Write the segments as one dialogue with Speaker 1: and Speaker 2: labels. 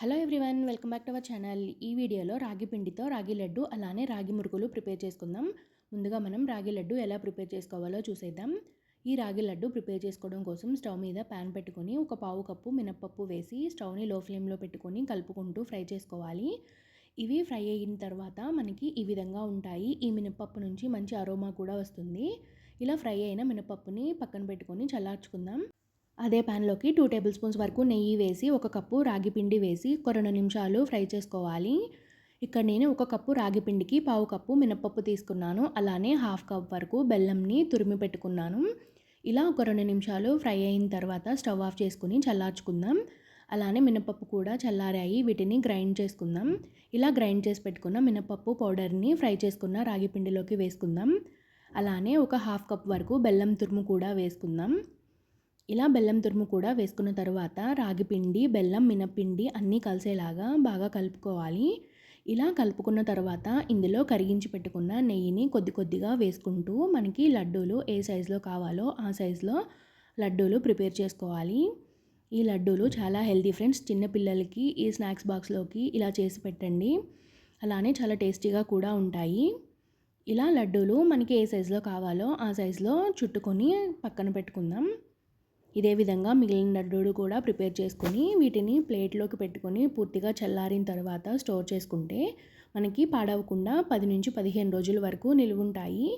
Speaker 1: Hello everyone welcome back to our channel. ఈ వీడియోలో రాగి పిండితో రాగి లడ్డు అలానే రాగి మురుకులు ప్రిపేర్ చేసుకుందాం. ముందుగా మనం రాగి లడ్డు ఎలా ప్రిపేర్ చేసుకోవాలో చూసేద్దాం. ఈ రాగి లడ్డు ప్రిపేర్ చేసుకోవడం కోసం స్టవ్ మీద ప్యాన్ పెట్టుకొని ఒక పావు కప్పు మినప్పప్పు వేసి స్టవ్ని లో ఫ్లేమ్లో పెట్టుకొని కలుపుకుంటూ ఫ్రై చేసుకోవాలి. ఇవి ఫ్రై అయిన తర్వాత మనకి ఈ విధంగా ఉంటాయి. ఈ మినప్పప్పు నుంచి మంచి అరోమా కూడా వస్తుంది. ఇలా ఫ్రై అయిన మినపప్పుని పక్కన పెట్టుకొని చల్లార్చుకుందాం. అదే ప్యాన్లోకి టూ టేబుల్ స్పూన్స్ వరకు నెయ్యి వేసి ఒక కప్పు రాగి పిండి వేసి ఒక రెండు నిమిషాలు ఫ్రై చేసుకోవాలి. ఇక్కడ నేను ఒక కప్పు రాగి పిండికి పావు కప్పు మినపప్పు తీసుకున్నాను. అలానే హాఫ్ కప్ వరకు బెల్లంని తురిమి పెట్టుకున్నాను. ఇలా ఒక రెండు నిమిషాలు ఫ్రై అయిన తర్వాత స్టవ్ ఆఫ్ చేసుకుని చల్లార్చుకుందాం. అలానే మినపప్పు కూడా చల్లారాయి వీటిని గ్రైండ్ చేసుకుందాం. ఇలా గ్రైండ్ చేసి పెట్టుకున్న మినపప్పు పౌడర్ని ఫ్రై చేసుకున్న రాగి పిండిలోకి వేసుకుందాం. అలానే ఒక హాఫ్ కప్ వరకు బెల్లం తురుము కూడా వేసుకుందాం. ఇలా బెల్లం తురుము కూడా వేసుకున్న తర్వాత రాగి పిండి బెల్లం మినపిండి అన్నీ కలిసేలాగా బాగా కలుపుకోవాలి. ఇలా కలుపుకున్న తర్వాత ఇందులో కరిగించి పెట్టుకున్న నెయ్యిని కొద్ది కొద్దిగా వేసుకుంటూ మనకి లడ్డూలు ఏ సైజులో కావాలో ఆ సైజులో లడ్డూలు ప్రిపేర్ చేసుకోవాలి. ఈ లడ్డూలు చాలా హెల్తీ ఫ్రెండ్స్ చిన్నపిల్లలకి ఈ స్నాక్స్ బాక్స్లోకి ఇలా చేసి పెట్టండి. అలానే చాలా టేస్టీగా కూడా ఉంటాయి. ఇలా లడ్డూలు మనకి ఏ సైజులో కావాలో ఆ సైజులో చుట్టుకొని పక్కన పెట్టుకుందాం. ఇదే విధంగా మిగిలిన లడ్డూలు కూడా ప్రిపేర్ చేసుకొని వీటిని ప్లేట్లోకి పెట్టుకొని పూర్తిగా చల్లారిన తర్వాత స్టోర్ చేసుకుంటే మనకి పాడవకుండా పది నుంచి పదిహేను రోజుల వరకు నిలువుంటాయి.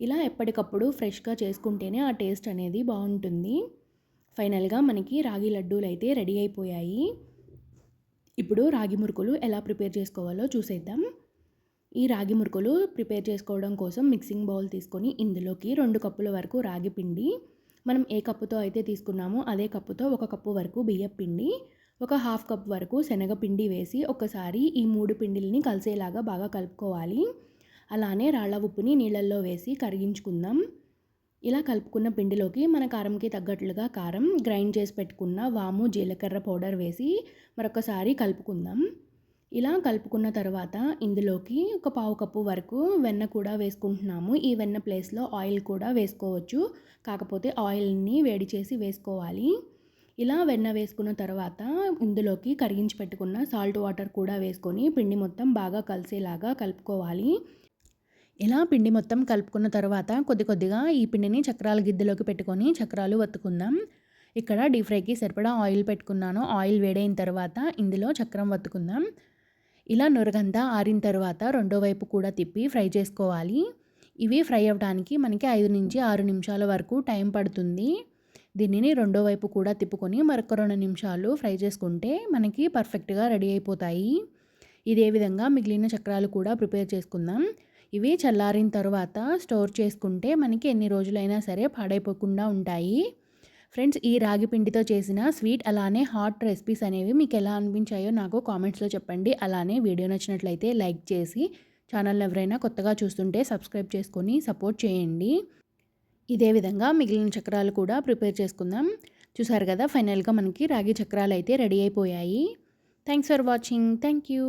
Speaker 1: ఇలా ఎప్పటికప్పుడు ఫ్రెష్గా చేసుకుంటేనే ఆ టేస్ట్ అనేది బాగుంటుంది. ఫైనల్గా మనకి రాగి లడ్డూలు అయితే రెడీ అయిపోయాయి. ఇప్పుడు రాగి మురుకులు ఎలా ప్రిపేర్ చేసుకోవాలో చూసేద్దాం. ఈ రాగి మురుకులు ప్రిపేర్ చేసుకోవడం కోసం మిక్సింగ్ బౌల్ తీసుకొని ఇందులోకి రెండు కప్పుల వరకు రాగి పిండి మనం ఏ కప్పుతో అయితే తీసుకున్నామో అదే కప్పుతో ఒక కప్పు వరకు బియ్యం పిండి ఒక హాఫ్ కప్ వరకు శనగపిండి వేసి ఒకసారి ఈ మూడు పిండిల్ని కలిసేలాగా బాగా కలుపుకోవాలి. అలానే రాళ్ళ ఉప్పుని నీళ్ళల్లో వేసి కరిగించుకుందాం. ఇలా కలుపుకున్న పిండిలోకి మన కారంకి తగ్గట్లుగా కారం గ్రైండ్ చేసి పెట్టుకున్న వాము జీలకర్ర పౌడర్ వేసి మరొకసారి కలుపుకుందాం. ఇలా కలుపుకున్న తర్వాత ఇందులోకి ఒక పావు కప్పు వరకు వెన్న కూడా వేసుకుంటున్నాము. ఈ వెన్న ప్లేస్లో ఆయిల్ కూడా వేసుకోవచ్చు. కాకపోతే ఆయిల్ని వేడి చేసి వేసుకోవాలి. ఇలా వెన్న వేసుకున్న తర్వాత ఇందులోకి కరిగించి పెట్టుకున్న సాల్ట్ వాటర్ కూడా వేసుకొని పిండి మొత్తం బాగా కలిసేలాగా కలుపుకోవాలి. ఇలా పిండి మొత్తం కలుపుకున్న తర్వాత కొద్ది కొద్దిగా ఈ పిండిని చక్రాల గిద్దెలోకి పెట్టుకొని చక్రాలు వత్తుకుందాం. ఇక్కడ డీప్ ఫ్రైకి సరిపడా ఆయిల్ పెట్టుకున్నాను. ఆయిల్ వేడైన తర్వాత ఇందులో చక్రం వత్తుకుందాం. ఇలా నురగంతా ఆరిన తర్వాత రెండో వైపు కూడా తిప్పి ఫ్రై చేసుకోవాలి. ఇవి ఫ్రై అవ్వడానికి మనకి ఐదు నుంచి ఆరు నిమిషాల వరకు టైం పడుతుంది. దీనిని రెండో వైపు కూడా తిప్పుకొని మరొక రెండు నిమిషాలు ఫ్రై చేసుకుంటే మనకి పర్ఫెక్ట్గా రెడీ అయిపోతాయి. ఇదే విధంగా మిగిలిన చక్రాలు కూడా ప్రిపేర్ చేసుకుందాం. ఇవి చల్లారిన తర్వాత స్టోర్ చేసుకుంటే మనకి ఎన్ని రోజులైనా సరే పాడైపోకుండా ఉంటాయి. ఫ్రెండ్స్ ఈ రాగి పిండితో చేసిన స్వీట్ అలానే హాట్ రెసిపీస్ అనేవి మీకు ఎలా అనిపించాయో నాకు కామెంట్స్లో చెప్పండి. అలానే వీడియో నచ్చినట్లయితే లైక్ చేసి ఛానల్ ఎవరైనా కొత్తగా చూస్తుంటే సబ్స్క్రైబ్ చేసుకొని సపోర్ట్ చేయండి. ఇదే విధంగా మిగిలిన చక్రాలు కూడా ప్రిపేర్ చేసుకుందాం. చూసారు కదా ఫైనల్గా మనకి రాగి చక్రాలు అయితే రెడీ అయిపోయాయి. Thanks for watching thank you